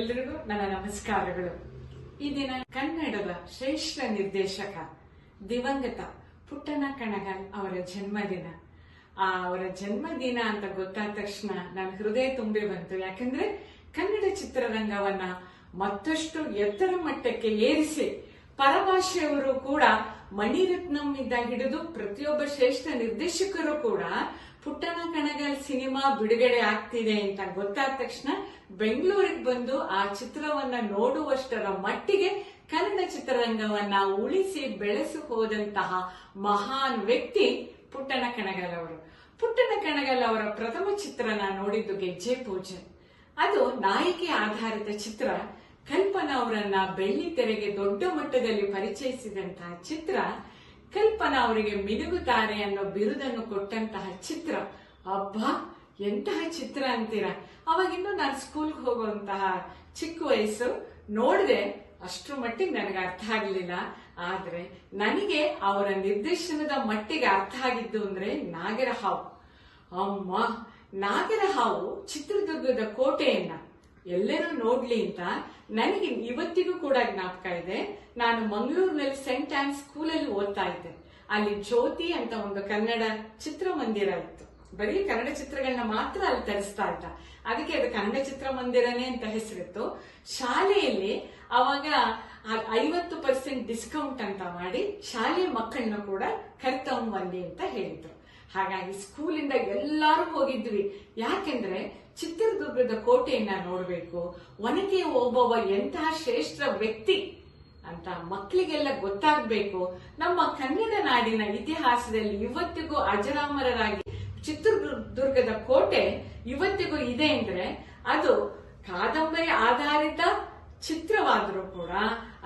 ಎಲ್ರಿಗೂ ನನ್ನ ನಮಸ್ಕಾರಗಳು. ಈ ದಿನ ಕನ್ನಡದ ಶ್ರೇಷ್ಠ ನಿರ್ದೇಶಕ ದಿವಂಗತ ಪುಟ್ಟನ ಕಣಗಾಲ್ ಅವರ ಜನ್ಮದಿನ. ಆ ಅವರ ಜನ್ಮದಿನ ಅಂತ ಗೊತ್ತಾದ ತಕ್ಷಣ ನನ್ನ ಹೃದಯ ತುಂಬಿ ಬಂತು. ಯಾಕಂದ್ರೆ ಕನ್ನಡ ಚಿತ್ರರಂಗವನ್ನ ಮತ್ತಷ್ಟು ಎತ್ತರ ಮಟ್ಟಕ್ಕೆ ಏರಿಸಿ ಪರಭಾಷೆಯವರು ಕೂಡ ಮಣಿರತ್ನಂ ಇಂದ ಹಿಡಿದು ಪ್ರತಿಯೊಬ್ಬ ಶ್ರೇಷ್ಠ ನಿರ್ದೇಶಕರು ಕೂಡ ಪುಟ್ಟಣ ಕಣಗಲ್ ಸಿನಿಮಾ ಬಿಡುಗಡೆ ಆಗ್ತಿದೆ ಅಂತ ಗೊತ್ತಾದ ತಕ್ಷಣ ಬೆಂಗಳೂರಿಗೆ ಬಂದು ಆ ಚಿತ್ರವನ್ನ ನೋಡುವಷ್ಟರ ಮಟ್ಟಿಗೆ ಕನ್ನಡ ಚಿತ್ರರಂಗವನ್ನ ಉಳಿಸಿ ಬೆಳೆಸಿ ಹೋದಂತಹ ಮಹಾನ್ ವ್ಯಕ್ತಿ ಪುಟ್ಟಣ ಕಣಗಲ್ ಅವರು. ಪುಟ್ಟಣ ಕಣಗಲ್ ಅವರ ಪ್ರಥಮ ಚಿತ್ರನ ನೋಡಿದ್ದು ಗೆಜ್ಜೆ ಪೂಜೆ. ಅದು ನಾಯಕಿ ಆಧಾರಿತ ಚಿತ್ರ. ಕಲ್ಪನಾ ಅವರನ್ನ ಬೆಳ್ಳಿ ತೆರೆಗೆ ದೊಡ್ಡ ಮಟ್ಟದಲ್ಲಿ ಪರಿಚಯಿಸಿದಂತಹ ಚಿತ್ರ ಕಲ್ಪನಾ ಅವರಿಗೆ ಮಿನುಗುತ್ತಾರೆ ಅನ್ನೋ ಬಿರುದನ್ನು ಕೊಟ್ಟಂತಹ ಚಿತ್ರ, ಅಬ್ಬಾ, ಎಂತಹ ಚಿತ್ರ ಅಂತೀರಾ? ಅವಾಗಿನ್ನೂ ನಾನು ಸ್ಕೂಲ್ಗೆ ಹೋಗುವಂತಹ ಚಿಕ್ಕ ವಯಸ್ಸು ನೋಡಿದೆ ಅಷ್ಟ್ರ ಮಟ್ಟಿಗೆ ನನಗೆ ಅರ್ಥ ಆಗಲಿಲ್ಲ. ಆದರೆ ನನಗೆ ಅವರ ನಿರ್ದೇಶನದ ಮಟ್ಟಿಗೆ ಅರ್ಥ ಆಗಿದ್ದು ಅಂದ್ರೆ ನಾಗರಹಾವು. ಅಮ್ಮ, ನಾಗರಹಾವು ಚಿತ್ರದುರ್ಗದ ಕೋಟೆಯನ್ನ. ಎಲ್ಲರೂ ನೋಡ್ಲಿ ಅಂತ ನನಗೆ ಇವತ್ತಿಗೂ ಕೂಡ ಜ್ಞಾಪಕ ಇದೆ. ನಾನು ಮಂಗಳೂರಿನಲ್ಲಿ ಸೆಂಟ್ ಆನ್ ಸ್ಕೂಲಲ್ಲಿ ಓದ್ತಾ ಇದ್ದೆ. ಅಲ್ಲಿ ಜ್ಯೋತಿ ಅಂತ ಒಂದು ಕನ್ನಡ ಚಿತ್ರಮಂದಿರ ಇತ್ತು. ಬರೀ ಕನ್ನಡ ಚಿತ್ರಗಳನ್ನ ಮಾತ್ರ ಅಲ್ಲಿ ತರಿಸ್ತಾ ಇದ್ದ. ಅದಕ್ಕೆ ಅದು ಕನ್ನಡ ಚಿತ್ರಮಂದಿರನೇ ಅಂತ ಹೆಸರಿತ್ತು. ಶಾಲೆಯಲ್ಲಿ ಅವಾಗ ಐವತ್ತು ಪರ್ಸೆಂಟ್ ಡಿಸ್ಕೌಂಟ್ ಅಂತ ಮಾಡಿ ಶಾಲೆಯ ಮಕ್ಕಳನ್ನ ಕೂಡ ಕರ್ತಂಬಲ್ಲಿ ಅಂತ ಹೇಳಿದ್ರು. ಹಾಗಾಗಿ ಸ್ಕೂಲಿಂದ ಎಲ್ಲರೂ ಹೋಗಿದ್ವಿ. ಯಾಕೆಂದ್ರೆ ಚಿತ್ರದುರ್ಗದ ಕೋಟೆಯನ್ನ ನೋಡ್ಬೇಕು, ಒನಕೆ ಓಬವ್ವ ಎಂತಹ ಶ್ರೇಷ್ಠ ವ್ಯಕ್ತಿ ಅಂತ ಮಕ್ಕಳಿಗೆಲ್ಲ ಗೊತ್ತಾಗ್ಬೇಕು. ನಮ್ಮ ಕನ್ನಡ ನಾಡಿನ ಇತಿಹಾಸದಲ್ಲಿ ಇವತ್ತಿಗೂ ಅಜರಾಮರರಾಗಿ ಚಿತ್ರದುರ್ಗದ ಕೋಟೆ ಇವತ್ತಿಗೂ ಇದೆ ಅಂದ್ರೆ ಅದು ಕಾದಂಬರಿ ಆಧಾರಿತ ಚಿತ್ರವಾದರೂ ಕೂಡ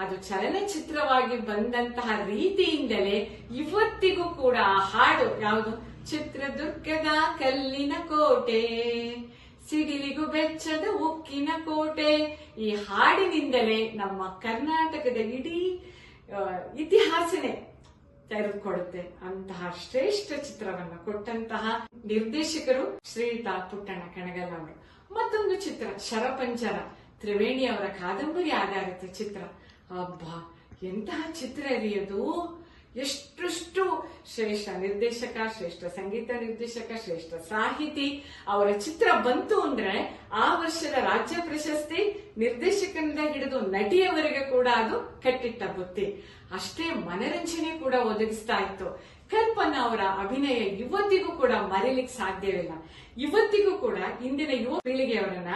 ಅದು ಚಲನಚಿತ್ರವಾಗಿ ಬಂದಂತಹ ರೀತಿಯಿಂದಲೇ ಇವತ್ತಿಗೂ ಕೂಡ ಹಾಡು ಯಾವುದು? ಚಿತ್ರದುರ್ಗದ ಕಲ್ಲಿನ ಕೋಟೆ, ಸಿಡಿಲಿಗೂ ಬೆಚ್ಚದ ಉಕ್ಕಿನ ಕೋಟೆ. ಈ ಹಾಡಿನಿಂದಲೇ ನಮ್ಮ ಕರ್ನಾಟಕದ ಇಡೀ ಇತಿಹಾಸನೆ ತೆರೆದುಕೊಡುತ್ತೆ ಅಂತಹ ಶ್ರೇಷ್ಠ ಚಿತ್ರವನ್ನ ಕೊಟ್ಟಂತಹ ನಿರ್ದೇಶಕರು ಶ್ರೀತಾ ಪುಟ್ಟಣ ಕಣಗಲ್ ಅವರು. ಮತ್ತೊಂದು ಚಿತ್ರ ಶರಪಂಚರ ತ್ರಿವೇಣಿ ಅವರ ಕಾದಂಬರಿ ಆಧಾರಿತ ಚಿತ್ರ. ಅಬ್ಬಾ, ಎಂತಹ ಚಿತ್ರ ಅದು? ಎಷ್ಟಷ್ಟು ಶ್ರೇಷ್ಠ ನಿರ್ದೇಶಕ, ಶ್ರೇಷ್ಠ ಸಂಗೀತ ನಿರ್ದೇಶಕ, ಶ್ರೇಷ್ಠ ಸಾಹಿತಿ, ಅವರ ಚಿತ್ರ ಬಂತು ಅಂದ್ರೆ ಆ ವರ್ಷದ ರಾಜ್ಯ ಪ್ರಶಸ್ತಿ ನಿರ್ದೇಶಕನಿಂದ ಹಿಡಿದು ನಟಿಯವರೆಗೆ ಕೂಡ ಅದು ಕಟ್ಟಿಟ್ಟ ಬುತ್ತಿ. ಅಷ್ಟೇ ಮನರಂಜನೆ ಕೂಡ ಒದಗಿಸ್ತಾ ಇತ್ತು. ಕಲ್ಪನಾ ಅವರ ಅಭಿನಯ ಇವತ್ತಿಗೂ ಕೂಡ ಮರೀಲಿಕ್ಕೆ ಸಾಧ್ಯವಿಲ್ಲ. ಇವತ್ತಿಗೂ ಕೂಡ ಇಂದಿನ ಯುವ ಪೀಳಿಗೆಯವರನ್ನ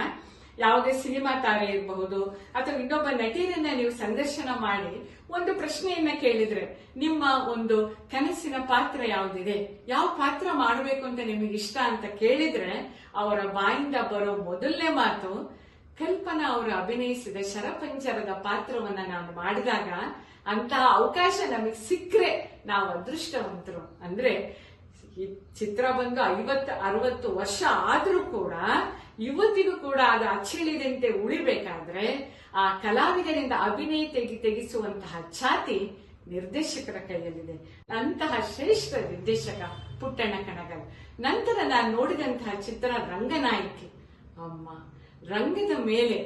ಯಾವುದೇ ಸಿನಿಮಾ ತಾರೆ ಇರಬಹುದು ಅಥವಾ ಇನ್ನೊಬ್ಬ ನಟಿಯರನ್ನ ನೀವು ಸಂದರ್ಶನ ಮಾಡಿ ಒಂದು ಪ್ರಶ್ನೆಯನ್ನ ಕೇಳಿದ್ರೆ ನಿಮ್ಮ ಒಂದು ಕನಸಿನ ಪಾತ್ರ ಯಾವುದಿದೆ? ಯಾವ ಪಾತ್ರ ಮಾಡಬೇಕು ಅಂತ ನಿಮಗೆ ಇಷ್ಟ ಅಂತ ಕೇಳಿದ್ರೆ ಅವರ ಬಾಯಿಂದ ಬರೋ ಮೊದಲನೇ ಮಾತು, ಕಲ್ಪನಾ ಅವರು ಅಭಿನಯಿಸಿದ ಶರಪಂಜರದ ಪಾತ್ರವನ್ನ ನಾನು ಮಾಡಿದಾಗ ಅಂತಹ ಅವಕಾಶ ನಮಗೆ ಸಿಕ್ಕರೆ ನಾವು ಅದೃಷ್ಟವಂತರು. ಅಂದ್ರೆ ಈ ಚಿತ್ರ ಬಂದು ಐವತ್ತು, ಅರವತ್ತು ವರ್ಷ ಆದ್ರೂ ಕೂಡ ಇವತ್ತಿಗೂ ಕೂಡ ಅದು ಅಚ್ಚಳಿದಂತೆ ಉಳಿಬೇಕಾದ್ರೆ ಆ ಕಲಾವಿದರಿಂದ ಅಭಿನಯ ತೆಗಿ, ತೆಗೆಸುವಂತಹ ಛಾತಿ ನಿರ್ದೇಶಕರ ಕೈಯಲ್ಲಿದೆ. ಅಂತಹ ಶ್ರೇಷ್ಠ ನಿರ್ದೇಶಕ ಪುಟ್ಟಣ್ಣ ಕಣಗಲ್ ನಂತರ ನಾನು ನೋಡಿದಂತಹ ಚಿತ್ರ ರಂಗನಾಯಕಿ. ಅಮ್ಮ, ರಂಗದ ಮೇಲೆ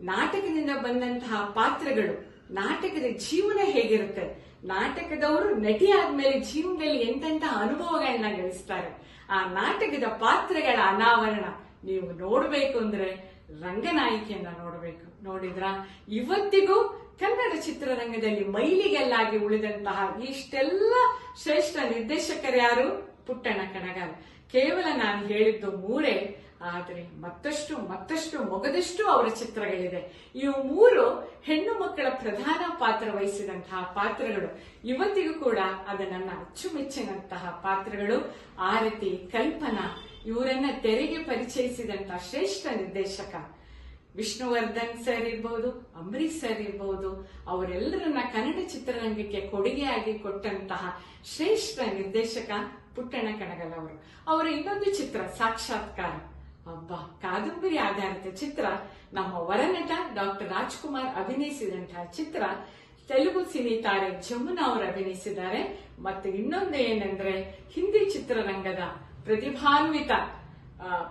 ನಾಟಕದಿಂದ ಬಂದಂತಹ ಪಾತ್ರಗಳು, ನಾಟಕದ ಜೀವನ ಹೇಗಿರುತ್ತೆ? ನಾಟಕದವರು ನಟಿ ಆದ್ಮೇಲೆ ಜೀವನದಲ್ಲಿ ಎಂತೆಂತ ಅನುಭವಗಳನ್ನ ಗಳಿಸ್ತಾರೆ. ಆ ನಾಟಕದ ಪಾತ್ರಗಳ ಅನಾವರಣ ನೀವು ನೋಡಬೇಕು ಅಂದ್ರೆ ರಂಗನಾಯಕಿಯನ್ನ ನೋಡಬೇಕು. ನೋಡಿದ್ರ? ಇವತ್ತಿಗೂ ಕನ್ನಡ ಚಿತ್ರರಂಗದಲ್ಲಿ ಮೈಲಿಗೆಲ್ಲಾಗಿ ಉಳಿದಂತಹ ಇಷ್ಟೆಲ್ಲ ಶ್ರೇಷ್ಠ ನಿರ್ದೇಶಕರ್ಯಾರು ಪುಟ್ಟಣ್ಣ ಕಣಗಾಲ್ ಕೇವಲ ನಾನು ಹೇಳಿದ್ದು ಮೂರೇ. ಆದ್ರೆ ಮತ್ತಷ್ಟು ಮತ್ತಷ್ಟು ಮೊಗದಷ್ಟು ಅವರ ಚಿತ್ರಗಳಿದೆ. ಇವು ಮೂರು ಹೆಣ್ಣು ಮಕ್ಕಳ ಪ್ರಧಾನ ಪಾತ್ರ ವಹಿಸಿದಂತಹ ಪಾತ್ರಗಳು. ಇವತ್ತಿಗೂ ಕೂಡ ಅದು ನನ್ನ ಅಚ್ಚುಮೆಚ್ಚಿನಂತಹ ಪಾತ್ರಗಳು. ಆರತಿ ಕಲ್ಪನಾ ಇವರನ್ನ ತೆರೆಗೆ ಪರಿಚಯಿಸಿದಂತಹ ಶ್ರೇಷ್ಠ ನಿರ್ದೇಶಕ ವಿಷ್ಣುವರ್ಧನ್ ಸರ್ ಇರ್ಬೋದು ಅಂಬರೀಶ್ ಸರ್ ಇರ್ಬೋದು, ಅವರೆಲ್ಲರನ್ನ ಕನ್ನಡ ಚಿತ್ರರಂಗಕ್ಕೆ ಕೊಡುಗೆಯಾಗಿ ಕೊಟ್ಟಂತಹ ಶ್ರೇಷ್ಠ ನಿರ್ದೇಶಕ ಪುಟ್ಟಣ ಕಣಗಲ್ ಅವರು. ಅವರ ಇನ್ನೊಂದು ಚಿತ್ರ ಸಾಕ್ಷಾತ್ಕಾರ. ಅಬ್ಬಾ ಕಾದಂಬರಿ ಆಧಾರಿತ ಚಿತ್ರ. ನಮ್ಮ ವರನಟ ಡಾಕ್ಟರ್ ರಾಜ್ಕುಮಾರ್ ಅಭಿನಯಿಸಿದಂತಹ ಚಿತ್ರ ತೆಲುಗು ಸಿನಿ ತಾರೆ ಜಮುನಾ ಅವರು ಅಭಿನಯಿಸಿದ್ದಾರೆ. ಮತ್ತು ಇನ್ನೊಂದು ಏನಂದ್ರೆ ಹಿಂದಿ ಚಿತ್ರರಂಗದ ಪ್ರತಿಭಾನ್ವಿತ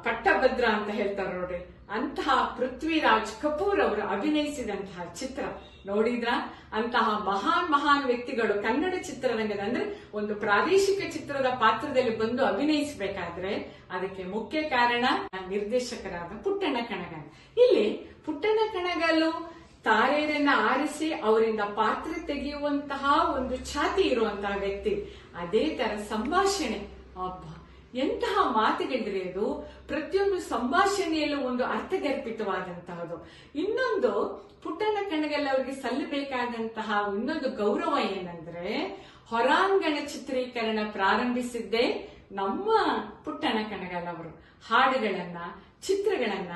ಪಟ್ಟಭದ್ರ ಅಂತ ಹೇಳ್ತಾರೆ ನೋಡ್ರಿ. ಅಂತಹ ಪೃಥ್ವಿರಾಜ್ ಕಪೂರ್ ಅವರು ಅಭಿನಯಿಸಿದಂತಹ ಚಿತ್ರ. ನೋಡಿದ್ರ? ಅಂತಹ ಮಹಾನ್ ಮಹಾನ್ ವ್ಯಕ್ತಿಗಳು ಕನ್ನಡ ಚಿತ್ರರಂಗದ ಅಂದ್ರೆ ಒಂದು ಪ್ರಾದೇಶಿಕ ಚಿತ್ರದ ಪಾತ್ರದಲ್ಲಿ ಬಂದು ಅಭಿನಯಿಸಬೇಕಾದ್ರೆ ಅದಕ್ಕೆ ಮುಖ್ಯ ಕಾರಣ ನಿರ್ದೇಶಕರಾದ ಪುಟ್ಟಣ್ಣ ಕಣಗಾಲ್. ಇಲ್ಲಿ ಪುಟ್ಟಣ್ಣ ಕಣಗಾಲು ತಾರೆಯರನ್ನ ಆರಿಸಿ ಅವರಿಂದ ಪಾತ್ರ ತೆಗೆಯುವಂತಹ ಒಂದು ಛಾತಿ ಇರುವಂತಹ ವ್ಯಕ್ತಿ. ಅದೇ ತರ ಸಂಭಾಷಣೆ. ಅಬ್ಬ. ಎಂತಹ ಮಾತುಗಳಿದ್ರೆ ಅದು ಪ್ರತಿಯೊಂದು ಸಂಭಾಷಣೆಯಲ್ಲೂ ಒಂದು ಅರ್ಥಗರ್ಭಿತವಾದಂತಹದ್ದು ಇನ್ನೊಂದು ಪುಟ್ಟನ ಕಣಗಲ್ ಅವರಿಗೆ ಸಲ್ಲಬೇಕಾದಂತಹ ಇನ್ನೊಂದು ಗೌರವ ಏನಂದ್ರೆ, ಹೊರಾಂಗಣ ಚಿತ್ರೀಕರಣ ಪ್ರಾರಂಭಿಸಿದ್ದೇ ನಮ್ಮ ಪುಟ್ಟನ ಕಣಗಲ್ ಅವರು. ಹಾಡುಗಳನ್ನ, ಚಿತ್ರಗಳನ್ನ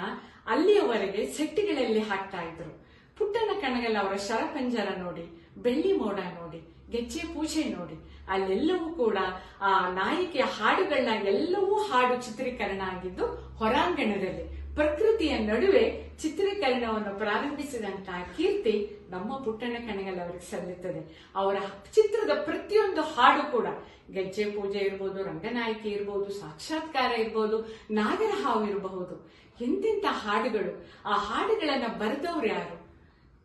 ಅಲ್ಲಿಯವರೆಗೆ ಸೆಟ್ಟಿಗಳಲ್ಲಿ ಹಾಕ್ತಾ ಇದ್ರು. ಪುಟ್ಟನ ಕಣಗಲ್ ಅವರ ಶರಪಂಜರ ನೋಡಿ ಬೆಳ್ಳಿ ಮೋಡ ನೋಡಿ, ಗೆಜ್ಜೆ ಪೂಜೆ ನೋಡಿ, ಅಲ್ಲೆಲ್ಲವೂ ಕೂಡ ಆ ನಾಯಕಿಯ ಹಾಡುಗಳನ್ನ ಎಲ್ಲವೂ ಹಾಡು ಚಿತ್ರೀಕರಣ ಆಗಿದ್ದು ಹೊರಾಂಗಣದಲ್ಲಿ. ಪ್ರಕೃತಿಯ ನಡುವೆ ಚಿತ್ರೀಕರಣವನ್ನು ಪ್ರಾರಂಭಿಸಿದಂತಹ ಕೀರ್ತಿ ನಮ್ಮ ಪುಟ್ಟಣ ಕಣಗಲ್ ಅವರಿಗೆ ಸಲ್ಲುತ್ತದೆ ಅವರ ಚಿತ್ರದ ಪ್ರತಿಯೊಂದು ಹಾಡು ಕೂಡ ಗೆಜ್ಜೆ ಪೂಜೆ ಇರ್ಬೋದು, ರಂಗನಾಯಕಿ ಇರ್ಬೋದು, ಸಾಕ್ಷಾತ್ಕಾರ ಇರ್ಬೋದು, ನಾಗರಹಾವು ಇರಬಹುದು. ಎಂತೆಂತ ಹಾಡುಗಳು. ಆ ಹಾಡುಗಳನ್ನ ಬರೆದವ್ರು ಯಾರು?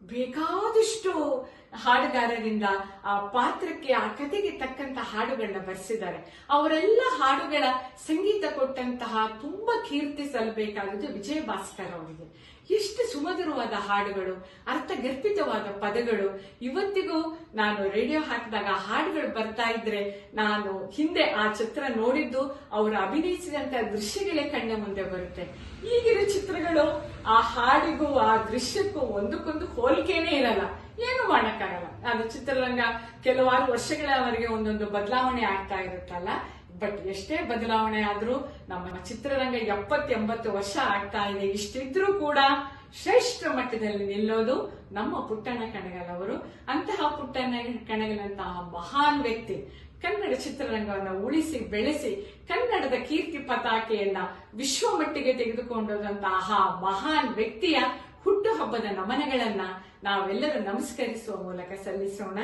ಬೇಕಾದಷ್ಟು ಹಾಡುಗಾರರಿಂದ ಆ ಪಾತ್ರಕ್ಕೆ, ಆ ಕಥೆಗೆ ತಕ್ಕಂತ ಹಾಡುಗಳನ್ನ ಬರೆಸಿದ್ದಾರೆ. ಅವರೆಲ್ಲ ಹಾಡುಗಳ ಸಂಗೀತ ಕೊಟ್ಟಂತಹ ತುಂಬಾ ಕೀರ್ತಿ ಸಲ್ಲಬೇಕಾದದ್ದು ವಿಜಯ ಭಾಸ್ಕರ್ ಅವರಿಗೆ. ಎಷ್ಟು ಸುಮಧುರವಾದ ಹಾಡುಗಳು, ಅರ್ಥಗರ್ಭಿತವಾದ ಪದಗಳು. ಇವತ್ತಿಗೂ ನಾನು ರೇಡಿಯೋ ಹಾಕಿದಾಗ ಹಾಡುಗಳು ಬರ್ತಾ ಇದ್ರೆ ನಾನು ಹಿಂದೆ ಆ ಚಿತ್ರ ನೋಡಿದ್ದು, ಅವರು ಅಭಿನಯಿಸಿದಂತ ದೃಶ್ಯಗಳೇ ಕಣ್ಣ ಮುಂದೆ ಬರುತ್ತೆ. ಈಗಿರೋ ಚಿತ್ರಗಳು ಆ ಹಾಡಿಗೂ, ಆ ದೃಶ್ಯಕ್ಕೂ ಒಂದಕ್ಕೊಂದು ಹೋಲಿಕೆನೇ ಇರಲ್ಲ. ಏನು ಮಾಡಕ್ಕಾಗಲ್ಲ. ಅದು ಚಿತ್ರರಂಗ ಕೆಲವಾರು ವರ್ಷಗಳವರೆಗೆ ಒಂದೊಂದು ಬದಲಾವಣೆ ಆಗ್ತಾ ಇರುತ್ತಲ್ಲ. ಬಟ್ ಎಷ್ಟೇ ಬದಲಾವಣೆ ಆದ್ರೂ ನಮ್ಮ ಚಿತ್ರರಂಗ ಎಪ್ಪತ್ತೆಂಬತ್ತು ವರ್ಷ ಆಗ್ತಾ ಇದೆ. ಇಷ್ಟಿದ್ರೂ ಕೂಡ ಶ್ರೇಷ್ಠ ಮಟ್ಟದಲ್ಲಿ ನಿಲ್ಲೋದು ನಮ್ಮ ಪುಟ್ಟಣ್ಣ ಕಣಗಲ್ ಅವರು. ಅಂತಹ ಪುಟ್ಟಣ್ಣ ಕಣಗಲಂತಹ ಮಹಾನ್ ವ್ಯಕ್ತಿ. ಕನ್ನಡ ಚಿತ್ರರಂಗವನ್ನು ಉಳಿಸಿ, ಬೆಳೆಸಿ, ಕನ್ನಡದ ಕೀರ್ತಿ ಪತಾಕೆಯನ್ನ ವಿಶ್ವ ಮಟ್ಟಿಗೆ ತೆಗೆದುಕೊಂಡೋದಂತಹ ಮಹಾನ್ ವ್ಯಕ್ತಿಯ ಹುಟ್ಟುಹಬ್ಬದ ನಮನಗಳನ್ನ ನಾವೆಲ್ಲರೂ ನಮಸ್ಕರಿಸುವ ಮೂಲಕ ಸಲ್ಲಿಸೋಣ.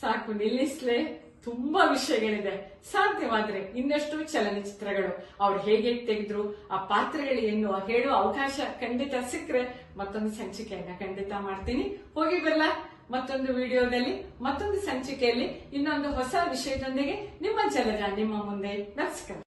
ಸಾಕು, ನಿಲ್ಲಿಸ್ಲೆ. ತುಂಬಾ ವಿಷಯಗಳಿದೆ. ಸಾಧ್ಯವಾದ್ರೆ ಇನ್ನಷ್ಟು ಚಲನಚಿತ್ರಗಳು. ಅವ್ರು ಹೇಗೆ ತೆಗೆದ್ರು, ಆ ಪಾತ್ರಗಳು ಏನು ಹೇಳುವ ಅವಕಾಶ ಖಂಡಿತ ಸಿಕ್ಕರೆ ಮತ್ತೊಂದು ಸಂಚಿಕೆಯನ್ನ ಖಂಡಿತ ಮಾಡ್ತೀನಿ. ಹೋಗಿ ಬರಲ್ಲ ಮತ್ತೊಂದು ವಿಡಿಯೋದಲ್ಲಿ, ಮತ್ತೊಂದು ಸಂಚಿಕೆಯಲ್ಲಿ ಇನ್ನೊಂದು ಹೊಸ ವಿಷಯದೊಂದಿಗೆ ನಿಮ್ಮ ಜಲಜ ನಿಮ್ಮ ಮುಂದೆ. ನಮಸ್ಕಾರ.